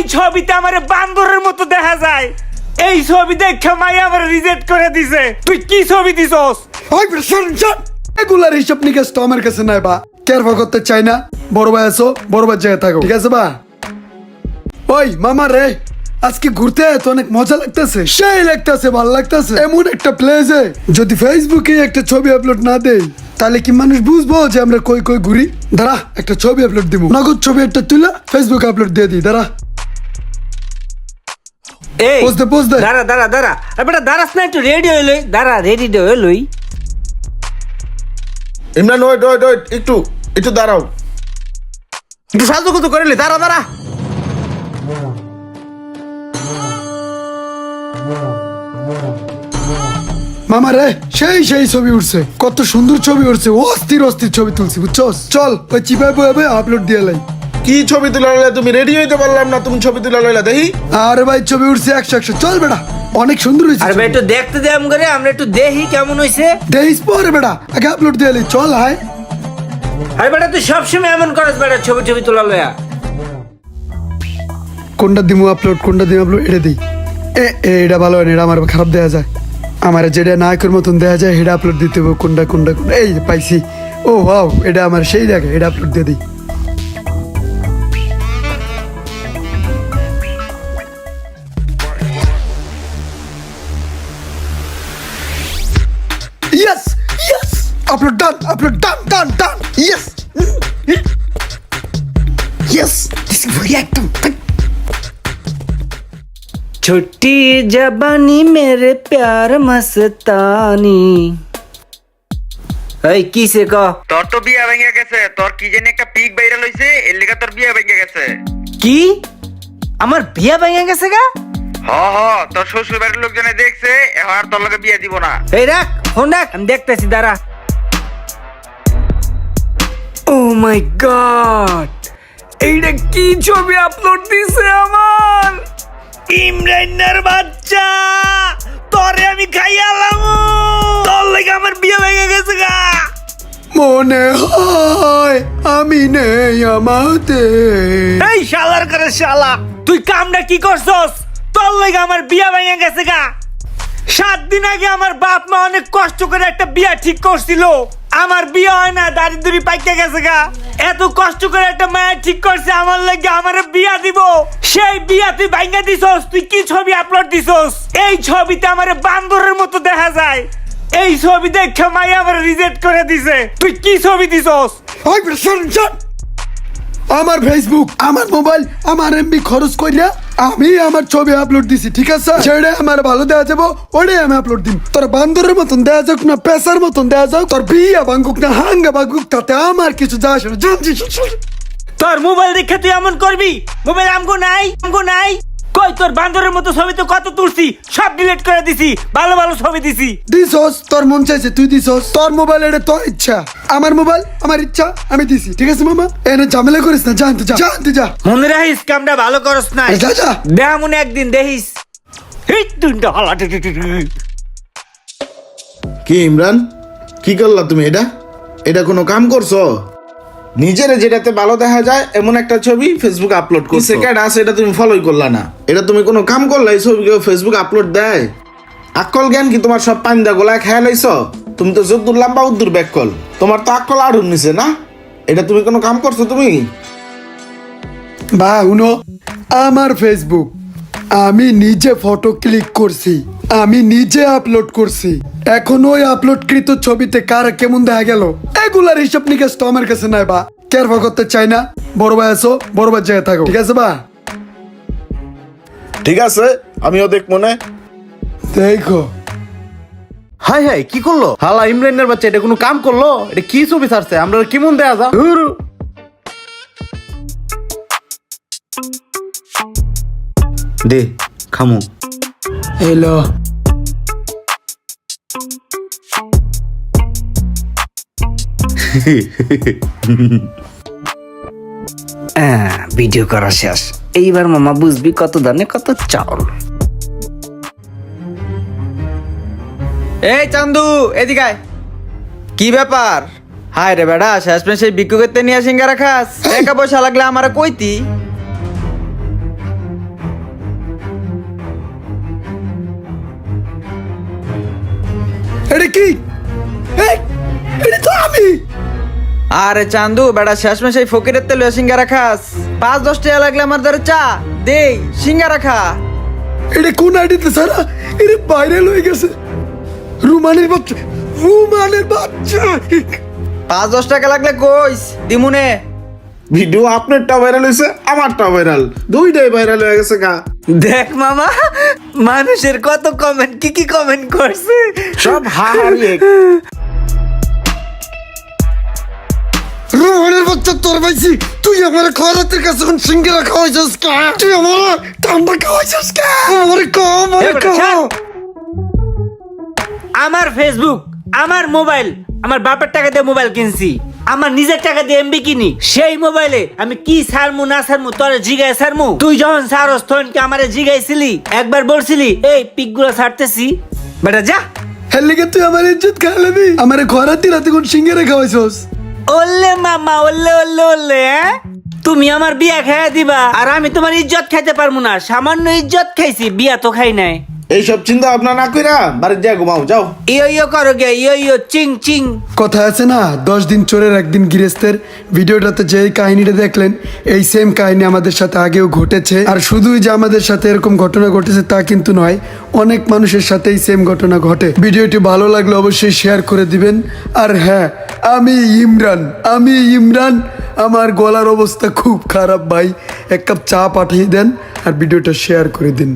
এই ছবিতে আমার বান্দরের মতো দেখা যায়। এই ছবি দেখে মাই আমার রিজেক্ট করে দিছে। তুই কি ছবি দিছস? ওই শোন শোন এগুলার হিসাব নিকাশ তো আমার কাছে নাই বা। কেয়ার করতে চাই না। বড় ভাই আসো বড় ভাই জায়গায় থাকো। ঠিক আছে বা? ওই, মামা রে, আজকে ঘুরতে তো অনেক মজা লাগতেছে। সেই লাগতেছে, ভালো লাগতেছে। এমন একটা প্লেসে যদি ফেসবুকে একটা ছবি আপলোড না দেই, তাহলে কি মানুষ বুঝব যে আমরা কই কই ঘুরি? দাঁড়া, একটা ছবি আপলোড দিব নগদ ছবি একটা তুলে ফেসবুকে আপলোড দিয়ে দিই, দাঁড়া। এই পোজ দে, পোজ দে। দাঁড়া দাঁড়া দাঁড়া। আরে বেটা দাঁড়াস না একটু রেডি হয়ে লই। দাঁড়া রেডি হয়ে লই। ইমরান ওয়েট ওয়েট ওয়েট একটু একটু দাঁড়াও। একটু সাহায্য করে নে, দাঁড়া দাঁড়া। মামা রে সেই সেই ছবি উঠছে। কত সুন্দর ছবি উঠছে। অস্থির অস্থির ছবি তুলছি বুঝছ চল ওই চিপাই বয়ে আপলোড দিয়ে লাই। কি ছবি তুলে লইলা তুমি রেডি হইতে পারলাম না তুমি ছবি তুলে লইলা দেখি। আরে ভাই ছবি উঠছে একশো একশো। চল বেটা অনেক সুন্দর হয়েছে আরে ভাই একটু দেখতে দে আম করে আমরা একটু দেখি কেমন হইছে। দেখিস পরে বেটা আগে আপলোড দিয়ে লাই চল হাই আরে বেটা তুই সবসময় এমন করস বেটা ছবি ছবি তোলা লয়া। কোনটা দিমু আপলোড কোনটা দিমু আপলোড এটা দিই। এ এ, এটা ভালো হয় না এটা আমার খারাপ দেওয়া যায়। আমার যেটা নায়কের মতন দেওয়া যায় এটা আপলোড দিতে হবে কোনটা কোনটা কোনটা। এই পাইছি। ও ওয়াও এটা আমার সেই দেখে এটা আপলোড দিয়ে দিই। Yes! Yes! Upload done! Upload done! Done! Done! Yes! Yes! This is very active. छोटी जबानी मेरे प्यार मस्तानी এই কিসে ক তোর তো বিয়া ভেঙে গেছে তোর কি জানি একটা পিক ভাইরাল হইছে এর লেগে তোর বিয়া ভেঙে গেছে কি আমার বিয়া ভেঙে গেছে গা হ হ তোর শ্বশুর বাড়ির লোকজনে দেখছে এখন আর তোর লগে বিয়া দিব না এই রাখ ফোন রাখ আমি দেখতেছি দাঁড়া। ও মাই গড এইটা কি ছবি আপলোড দিছে আমার? ইমরানের বাচ্চা! তোরে আমি খাইয়ালাম। তোর লাগে আমার বিয়ে ভেঙে গেছে গা। মনে হয় আমি নেই আমাতে। এই শালার করে শালা তুই কামটা কি করছস? তোর লাগে আমার বিয়া ভেঙে গেছে গা। সাত দিন আগে আমার বাপ মা অনেক কষ্ট করে একটা বিয়া ঠিক করছিল। আমার বিয়ে হয় না দারিদ্রি পাইকে গেছে গা। এত কষ্ট করে একটা মায়ের ঠিক করছে, আমার লাগে আমার বিয়া দিব। সেই বিয়া তুই ভাঙ্গা দিছস, তুই কি ছবি আপলোড দিছস? এই ছবিতে আমার বান্দরের মতো দেখা যায়। এই ছবি দেখে মাই আমার রিজেক্ট করে দিছে। তুই কি ছবি দিছস? আমার ফেসবুক আমার মোবাইল আমার এমবি খরচ কইরা আমি আমার ছবি আপলোড দিছি, ঠিক আছে? সেটা আমার ভালো দেওয়া যাব, ওটাই আমি আপলোড দিম। তোর বান্দরের মতন দেওয়া যাক না, পেশার মতন দেওয়া যাক, তোর বিয়া ভাঙ্গুক না, হাঙ্গা ভাঙ্গুক তাতে আমার কিছু যা আসে তোর মোবাইল দেখে তুই এমন করবি? মোবাইল আমগো নাই আমগো নাই। কই তোর বান্দরের মতো ছবি তো কত তুলছি? সব ডিলিট করে দিছি ভালো ভালো ছবি দিছি। দিছস তোর মন চাইছে তুই দিছস। তোর মোবাইল এটা তোর ইচ্ছা। আমার মোবাইল আমার ইচ্ছা আমি দিছি। ঠিক আছে মামা? এনে ঝামেলা করিস না জানতে যা জানতে যা। মনে রাখিস কামটা ভালো করস না। যা যা। দেয়া মনে একদিন দেখিস। এই দুইটা হালা। কি ইমরান? কি করলা তুমি? এটা? এটা কোনো কাম করছ? নিজের যেটাতে ভালো দেখা যায় এমন একটা ছবি ফেসবুক আপলোড করছ। সেকেন্ড আছে এটা তুমি ফলোই করলা না? এটা তুমি কোনো কাম করলা এই ছবি ফেসবুক আপলোড দেয়? আকল জ্ঞান কি তোমার সব পান্দা গোলায় খেয়াল হইছো? তুমি তো যদ্দুর লাম্বা উদ্দুর ব্যাকল তোমার তো আকল আড়ুন নিছে না? এটা তুমি কোনো কাম করছ তুমি? বা উনো আমার ফেসবুক আমি নিজে ফটো ক্লিক করছি। আমি নিজে আপলোড করছি। এখন ওই আপলোডকৃত ছবিতে কার কেমন দেখা গেল? এগুলার হিসাব নিকাশ তো আমার কাছে নাই বা। কেয়ার করতে চাই না। বড় ভাই আসো বড় ভাই জায়গায় থাকো। ঠিক আছে বা? ঠিক আছে আমিও দেখ মনে দেখো। হাই হাই কি করল? হালা ইমরানের বাচ্চা এটা কোনো কাম করল? এটা কি ছবি ছাড়ছে? আমরা কেমন দেয়া যা ধুরু। দে খামু। এলো হ্যাঁ ভিডিও করা শেষ। এইবার মামা বুঝবি কত দানে কত চাউল। এই চান্দু এদিকে কি ব্যাপার? হায় রে বেড়া শেষমেশ সেই বিক্ষু করতে নিয়ে সিঙ্গারা খাস। একা পয়সা লাগলে আমার কইতি। কি? এই, এটা তো আমি! আরে চান্দু বেটা শেষমেশ এই ফকিরের তেল সিঙ্গারা খাস। পাঁচ দশ টাকা লাগলে আমার ধরে চা। দেই সিঙ্গারা খা। এটা কোন আইডিতে সারা? এটা ভাইরাল হয়ে গেছে। রুমানের বাচ্চা রুমানের বাচ্চা। পাঁচ দশ টাকা লাগলে কইস দিমুনে। ভিডিও আপনারটা ভাইরাল হয়েছে আমারটা ভাইরাল। দুইটাই ভাইরাল হয়ে গেছে গা। দেখ মামা মানুষের কত কমেন্ট কি কি কমেন্ট করছে? সব হাহারি রোহনের বাচ্চা তোর পাইছি। তুই আমার খরাতের কাছে কোন সিঙ্গেরা খাওয়াইছিস কা? তুই আমার টান্ডা খাওয়াইছিস কা? আমার আমার ফেসবুক আমার মোবাইল আমার বাপের টাকা দিয়ে মোবাইল কিনছি। আমার নিজের টাকা দিয়ে এমবি কিনি। সেই মোবাইলে আমি কি সারমু না সারমু তোরে জিগায় সারমু তুই যখন সারস তখন কি আমারে জিগাইছিলি? একবার বলছিলি এই পিকগুলো ছাড়তেছি। বেটা যা। হের লিগে তুই আমার ইজ্জত খাওয়ালাবি আমার খরাতি রাতে কোন সিঙ্গেরা খাওয়াইছিস? ওল্লে মামা ওল্লে ওল্লে ওল্লে হ্যাঁ? তুমি আমার বিয়া খাইয়া দিবা, আর আমি তোমার ইজ্জত খাইতে পারব না সামান্য ইজ্জত খাইছি, বিয়া তো খাই নাই এইসব চিন্তা ভাবনা না কইরা বাড়িতে যা ঘুমাও যাও। ইয়ো ইয়ো করো গে ইয়ো ইয়ো চিং চিং। কথা আছে না দশ দিন চোরের একদিন গৃহস্থের। ভিডিওটাতে যে কাহিনীটা দেখলেন এই সেম কাহিনী আমাদের সাথে আগেও ঘটেছে। আর শুধুই যে আমাদের সাথে এরকম ঘটনা ঘটেছে তা কিন্তু নয় অনেক মানুষের সাথেই সেম ঘটনা ঘটে। ভিডিওটি ভালো লাগলে অবশ্যই শেয়ার করে দিবেন। আর হ্যাঁ আমি ইমরান আমি ইমরান। আমার গলার অবস্থা খুব খারাপ ভাই। এক কাপ চা পাঠিয়ে দেন আর ভিডিওটা শেয়ার করে দিন।